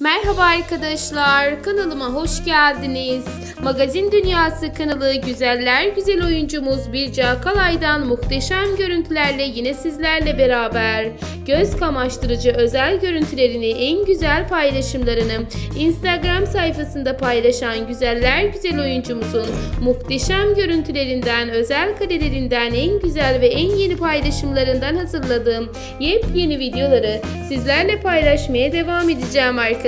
Merhaba arkadaşlar, kanalıma hoş geldiniz. Magazin Dünyası kanalı güzeller güzel oyuncumuz Birca Kalay'dan muhteşem görüntülerle yine sizlerle beraber. Göz kamaştırıcı özel görüntülerini, en güzel paylaşımlarını Instagram sayfasında paylaşan güzeller güzel oyuncumuzun muhteşem görüntülerinden, özel karelerinden, en güzel ve en yeni paylaşımlarından hazırladığım yepyeni videoları sizlerle paylaşmaya devam edeceğim arkadaşlar.